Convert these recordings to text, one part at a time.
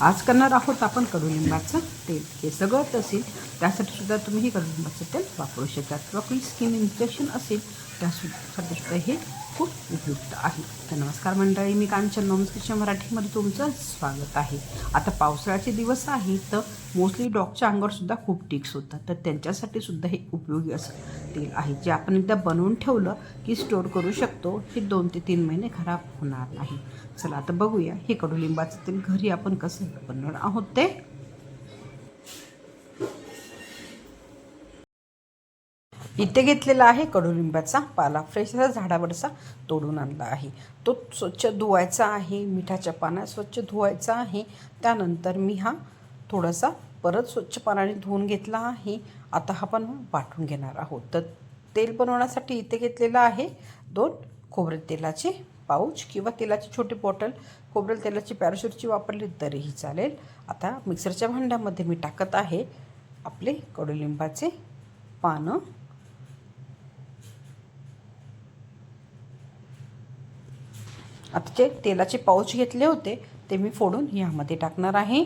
आज करणार आहोत आपण कडुलिंबाचं तेल. हे सगळंच असेल त्यासाठी सुद्धा तुम्ही हे कडुलिंबाचं तेल वापरू शकता. किंवा काही स्किन इन्फेक्शन असेल त्यासाठी सुद्धा हे खूप उपयुक्त आहे. तर नमस्कार मंडळी मी कांचन नॉम्स मराठीमध्ये तुमचं स्वागत आहे. आता पावसाळ्याचे दिवस आहे तर मोस्टली डॉगच्या अंगावर सुद्धा खूप टिक्स होतात. तर त्यांच्यासाठी सुद्धा हे उपयोगी असं तेल आहे. जे आपण एकदा बनवून ठेवलं की स्टोअर करू शकतो हे दोन ते तीन महिने खराब होणार नाही. चला आता बघूया हे कडुलिंबाचं तेल घरी आपण कसं बनवणार आहोत ते. इथे घेतलेला आहे कडुलिंबाचा पाला. फ्रेश असा झाडावरचा तोडून आणला आहे. तो स्वच्छ धुवायचा आहे मिठाच्या पाण्यात स्वच्छ धुवायचा आहे. त्यानंतर मी हा थोडासा परत स्वच्छ पाण्याने धुवून घेतला आहे. आता हा पण वाटून घेणार आहोत. तर तेल बनवण्यासाठी इथे घेतलेलं आहे दोन खोबरे तेलाचे पाऊच किंवा तेलाची छोटी बॉटल. खोबरेल तेलाची पॅराशूटची वापरली तरीही चालेल. आता मिक्सरच्या भांड्यामध्ये मी टाकत आहे आपले कडुलिंबाचे पानं. आता जे तेलाचे पाऊच घेतले होते ते मी फोडून यामध्ये टाकणार आहे.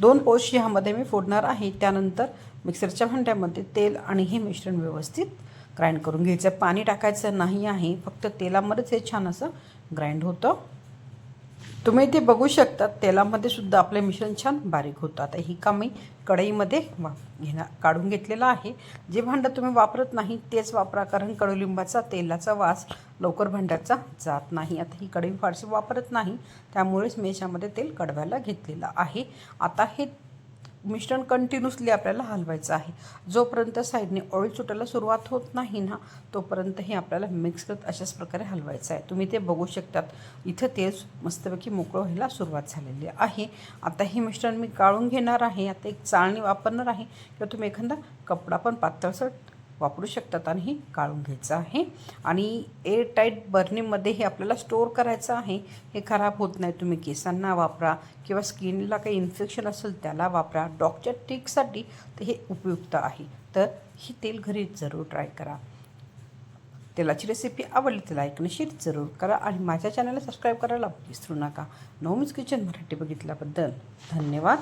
दोन पोष ह्यामध्ये मी फोडणार आहे. त्यानंतर मिक्सरच्या भांड्यामध्ये तेल आणि हे मिश्रण व्यवस्थित ग्राइंड करून घ्यायचं. पाणी टाकायचं नाही आहे. फक्त तेलामध्येच हे छान असं ग्राइंड होतं. तुम्ही इथे बघू शकता तेलामध्ये सुद्धा आपले मिश्रण छान बारीक होतं आता ही का मी कढईमध्ये वा घेणार काढून घेतलेलं आहे. जे भांडं तुम्ही वापरत नाही तेच वापरा. कारण कडुलिंबाचा तेलाचा वास लवकर भांड्याचा जात नाही. आता ही कढई फारशी वापरत नाही. त्यामुळेच मी याच्यामध्ये तेल कडवायला घेतलेलं आहे. आता हे मिश्रण कंटिन्युअसली आपल्याला हलवायचं आहे. जोपर्यंत साईडने ऑइल सुटायला सुरुवात होत नाही ना तोपर्यंत हे आपल्याला मिक्स करत अशाच प्रकारे हलवायचं आहे. तुम्ही ते बघू शकतात. इथं तेच मस्तपैकी मोकळं व्हायला सुरुवात झालेली आहे. आता हे मिश्रण मी काढून घेणार आहे. आता एक चाळणी वापरणार आहे. किंवा तुम्ही एखादा कपडा पण पातळसर वापरू शकतात आणि हे काढून घ्यायचं आहे. आणि एअरटाईट बर्निंगमध्ये बर्नीमध्ये हे आपल्याला स्टोअर करायचं आहे. हे खराब होत नाही. तुम्ही केसांना वापरा किंवा स्किनला काही इन्फेक्शन असेल त्याला वापरा. डॉगच्या टिकसाठी तर हे उपयुक्त आहे. तर ही तेल घरी जरूर ट्राय करा. तेलाची रेसिपी आवडली तर लाईक आणि शेअर जरूर करा आणि माझ्या चॅनलला सबस्क्राईब करायला विसरू नका. नवमीच किचन मराठी बघितल्याबद्दल धन्यवाद.